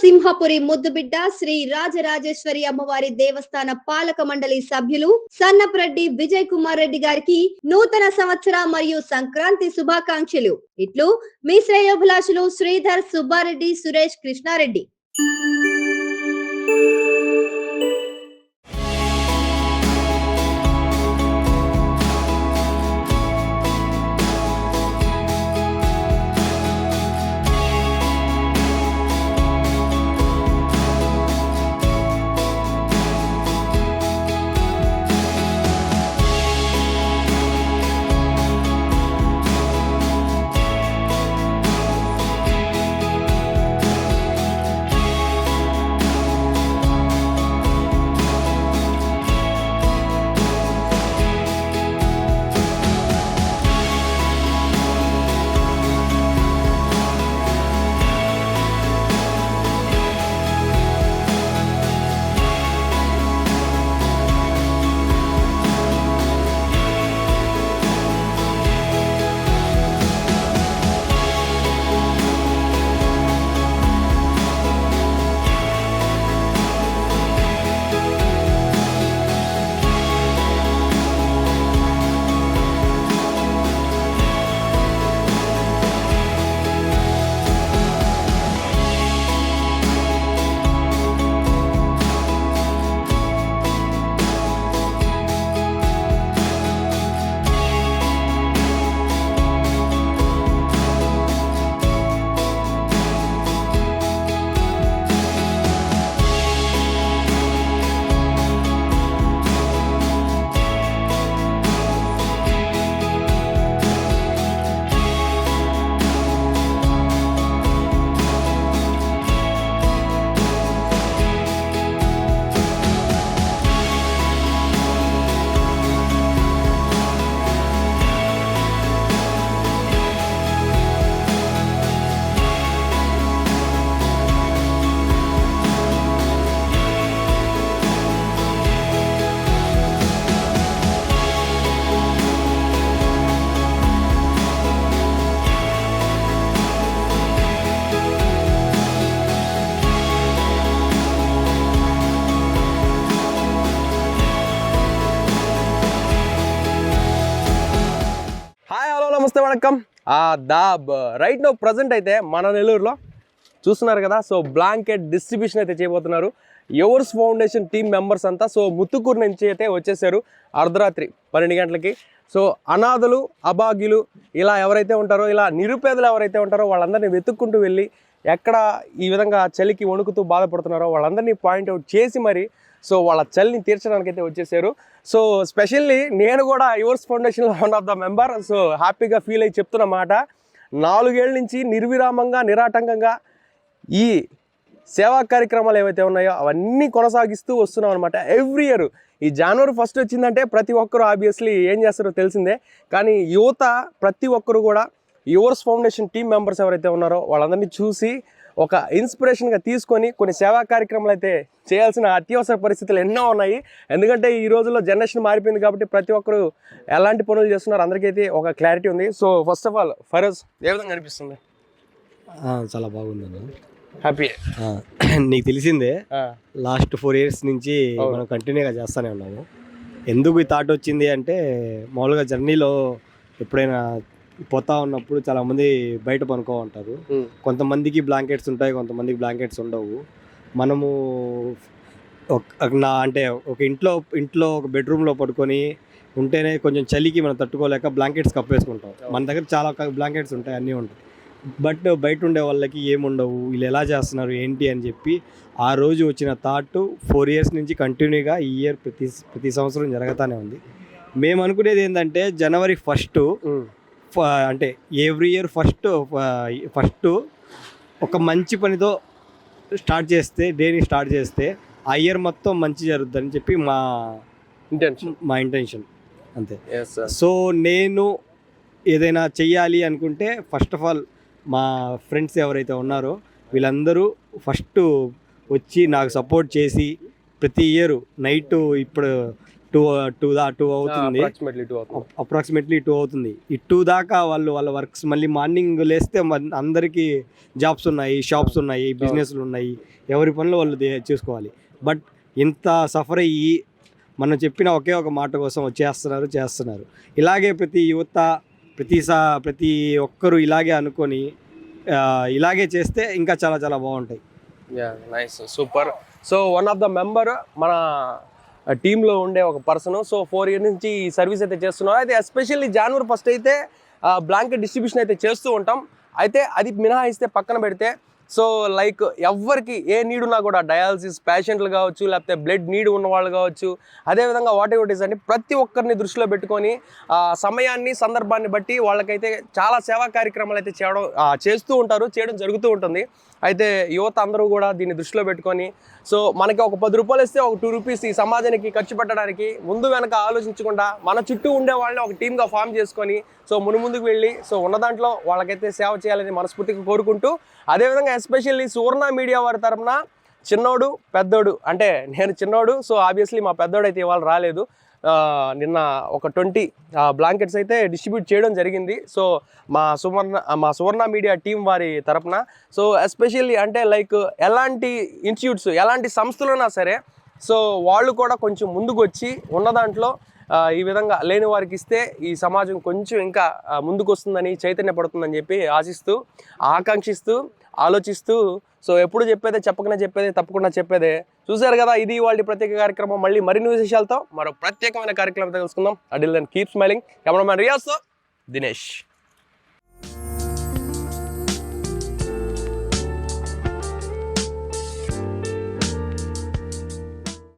సింహపురి ముద్దుబిడ్డ శ్రీ రాజరాజేశ్వరి అమ్మవారి దేవస్థాన పాలక మండలి సభ్యులు సన్నప్రెడ్డి విజయ్ కుమార్ రెడ్డి గారికి నూతన సంవత్సర మరియు సంక్రాంతి శుభాకాంక్షలు. ఇట్లు మీ శ్రేయోభిలాషులు శ్రీధర్ సుబ్బారెడ్డి సురేష్ కృష్ణారెడ్డి. నమస్తే వణకం. దాబ్ రైట్ నో ప్రజెంట్ అయితే మన నెల్లూరులో చూస్తున్నారు కదా సో బ్లాంకెట్ డిస్ట్రిబ్యూషన్ అయితే చేయబోతున్నారు. ఎవర్స్ ఫౌండేషన్ టీం మెంబర్స్ అంతా సో ముత్తుకూరు నుంచి అయితే వచ్చేసారు అర్ధరాత్రి పన్నెండు గంటలకి. సో అనాథలు అభాగ్యులు ఇలా ఎవరైతే ఉంటారో ఇలా నిరుపేదలు ఎవరైతే ఉంటారో వాళ్ళందరినీ వెతుక్కుంటూ వెళ్ళి ఎక్కడ ఈ విధంగా చలికి వణుకుతూ బాధపడుతున్నారో వాళ్ళందరినీ పాయింట్అవుట్ చేసి మరి సో వాళ్ళ చలిని తీర్చడానికి అయితే వచ్చేసారు. సో స్పెషల్లీ నేను కూడా yours ఫౌండేషన్లో one of the member so హ్యాపీగా ఫీల్ అయ్యి చెప్తున్న మాట నాలుగేళ్ళ నుంచి నిర్విరామంగా నిరాటంకంగా ఈ సేవా కార్యక్రమాలు ఏవైతే ఉన్నాయో అవన్నీ కొనసాగిస్తూ వస్తున్నాం అనమాట ఎవ్రీ ఇయర్ ఈ జనవరి ఫస్ట్ వచ్చిందంటే ప్రతి ఒక్కరు ఆబ్వియస్లీ ఏం చేస్తారో తెలిసిందే. కానీ యువత ప్రతి ఒక్కరు కూడా యువర్స్ ఫౌండేషన్ టీం మెంబర్స్ ఎవరైతే ఉన్నారో వాళ్ళందరినీ చూసి ఒక ఇన్స్పిరేషన్గా తీసుకొని కొన్ని సేవా కార్యక్రమాలు అయితే చేయాల్సిన అత్యవసర పరిస్థితులు ఎన్నో ఉన్నాయి. ఎందుకంటే ఈ రోజుల్లో జనరేషన్ మారిపోయింది కాబట్టి ప్రతి ఒక్కరు ఎలాంటి పనులు చేస్తున్నారు అందరికైతే ఒక క్లారిటీ ఉంది. So first of all Feroz ఏ విధంగా అనిపిస్తుంది? చాలా బాగుందన్న హ్యాపీ నీకు తెలిసిందే లాస్ట్ ఫోర్ ఇయర్స్ నుంచి మనం కంటిన్యూగా చేస్తూనే ఉన్నాము. ఎందుకు ఈ థాట్ వచ్చింది అంటే మామూలుగా జర్నీలో ఎప్పుడైనా పోతా ఉన్నప్పుడు చాలా మంది బయట పనుకో ఉంటారు. కొంతమందికి బ్లాంకెట్స్ ఉంటాయి కొంతమందికి బ్లాంకెట్స్ ఉండవు. మనము నా అంటే ఒక ఇంట్లో ఇంట్లో ఒక బెడ్రూమ్లో పడుకొని ఉంటేనే కొంచెం చలికి మనం తట్టుకోలేక బ్లాంకెట్స్ కప్పేసుకుంటాం మన దగ్గర చాలా బ్లాంకెట్స్ ఉంటాయి అన్నీ ఉంటాయి. బట్ బయట ఉండే వాళ్ళకి ఏముండవు వీళ్ళు ఎలా చేస్తున్నారు ఏంటి అని చెప్పి ఆ రోజు వచ్చిన థాట్ ఫోర్ ఇయర్స్ నుంచి కంటిన్యూగా ఈ ఇయర్ ప్రతి ప్రతి సంవత్సరం జరుగుతూనే ఉంది. మేము అనుకునేది ఏంటంటే జనవరి ఫస్ట్ అంటే ఎవ్రీ ఇయర్ ఫస్ట్ ఫస్ట్ ఒక మంచి పనితో స్టార్ట్ చేస్తే డేని స్టార్ట్ చేస్తే ఆ ఇయర్ మొత్తం మంచి జరుగుతుందని చెప్పి మా ఇంటెన్షన్ మా ఇంటెన్షన్ అంతే. సో నేను ఏదైనా చెయ్యాలి అనుకుంటే ఫస్ట్ ఆఫ్ ఆల్ మా ఫ్రెండ్స్ ఎవరైతే ఉన్నారో వీళ్ళందరూ ఫస్ట్ వచ్చి నాకు సపోర్ట్ చేసి ప్రతి ఇయర్ నైట్ ఇప్పుడు టూ టూ దా టూ అవుతుంది. అప్రాక్సిమేట్లీ టూ అవుతుంది. అప్రాక్సిమేట్లీ టూ అవుతుంది. ఈ టూ దాకా వాళ్ళు వాళ్ళ వర్క్స్ మళ్ళీ మార్నింగ్ లేస్తే అందరికీ జాబ్స్ ఉన్నాయి షాప్స్ ఉన్నాయి బిజినెస్లు ఉన్నాయి. ఎవరి పనులు వాళ్ళు చూసుకోవాలి. బట్ ఇంత సఫర్ అయ్యి మనం చెప్పిన ఒకే ఒక మాట కోసం వచ్చేస్తున్నారు చేస్తున్నారు. ఇలాగే ప్రతి యువత ప్రతి సా ప్రతి ఒక్కరూ ఇలాగే అనుకొని ఇలాగే చేస్తే ఇంకా చాలా చాలా బాగుంటాయి. Nice super so one of the member మన టీంలో ఉండే ఒక పర్సన్ సో ఫోర్ ఇయర్ నుంచి ఈ సర్వీస్ అయితే చేస్తున్నారు. అయితే ఎస్పెషల్లీ జనవరి ఫస్ట్ అయితే బ్లాంకెట్ డిస్ట్రిబ్యూషన్ అయితే చేస్తూ ఉంటాం. అయితే అది మినహాయిస్తే పక్కన పెడితే సో లైక్ ఎవరికి ఏ నీడ్ ఉన్నా కూడా డయాలసిస్ పేషెంట్లు కావచ్చు లేకపోతే బ్లడ్ నీడ్ ఉన్న వాళ్ళు కావచ్చు అదేవిధంగా వాట్ ఎవర్ ఇస్ అని ప్రతి ఒక్కరిని దృష్టిలో పెట్టుకొని సమయాన్ని సందర్భాన్ని బట్టి వాళ్ళకైతే చాలా సేవా కార్యక్రమాలు అయితే చేయడం చేస్తూ ఉంటారు చేయడం జరుగుతూ ఉంటుంది. అయితే యువత అందరూ కూడా దీన్ని దృష్టిలో పెట్టుకొని సో మనకి ఒక పది రూపాయలు ఇస్తే ఒక టూ రూపీస్ ఈ సమాజానికి ఖర్చు పెట్టడానికి ముందు వెనక ఆలోచించకుండా మన చుట్టూ ఉండే వాళ్ళని ఒక టీమ్గా ఫామ్ చేసుకొని సో మును ముందుకు వెళ్ళి సో ఉన్న దాంట్లో వాళ్ళకైతే సేవ చేయాలని మనస్ఫూర్తిగా కోరుకుంటూ అదేవిధంగా ఎస్పెషల్లీ సువర్ణ మీడియా వారి తరపున చిన్నోడు పెద్దోడు అంటే నేను చిన్నోడు సో ఆబ్వియస్లీ మా పెద్దోడు అయితే ఇవాళ రాలేదు. నిన్న ఒక ట్వంటీ బ్లాంకెట్స్ అయితే డిస్ట్రిబ్యూట్ చేయడం జరిగింది. సో మా సువర్ణ మా సువర్ణ మీడియా టీం వారి తరపున సో ఎస్పెషల్లీ అంటే లైక్ ఎలాంటి ఇన్స్టిట్యూట్స్ ఎలాంటి సంస్థలైనా సరే సో వాళ్ళు కూడా కొంచెం ముందుకు వచ్చి ఉన్న దాంట్లో ఈ విధంగా లేని వారికి ఇస్తే ఈ సమాజం కొంచెం ఇంకా ముందుకు వస్తుందని చైతన్యపడుతుందని చెప్పి ఆశిస్తూ ఆకాంక్షిస్తూ ఆలోచిస్తూ సో ఎప్పుడు చెప్పేదే చెప్పకుండా చెప్పేదే తప్పకుండా చెప్పేదే. చూశారు కదా ఇది వాళ్ళ ప్రత్యేక కార్యక్రమం. మళ్ళీ మరిన్ని విశేషాలతో మరో ప్రత్యేకమైన కార్యక్రమంతో తెలుసుకుందాం. Until then keep smiling cameraman రియాస్తో Dinesh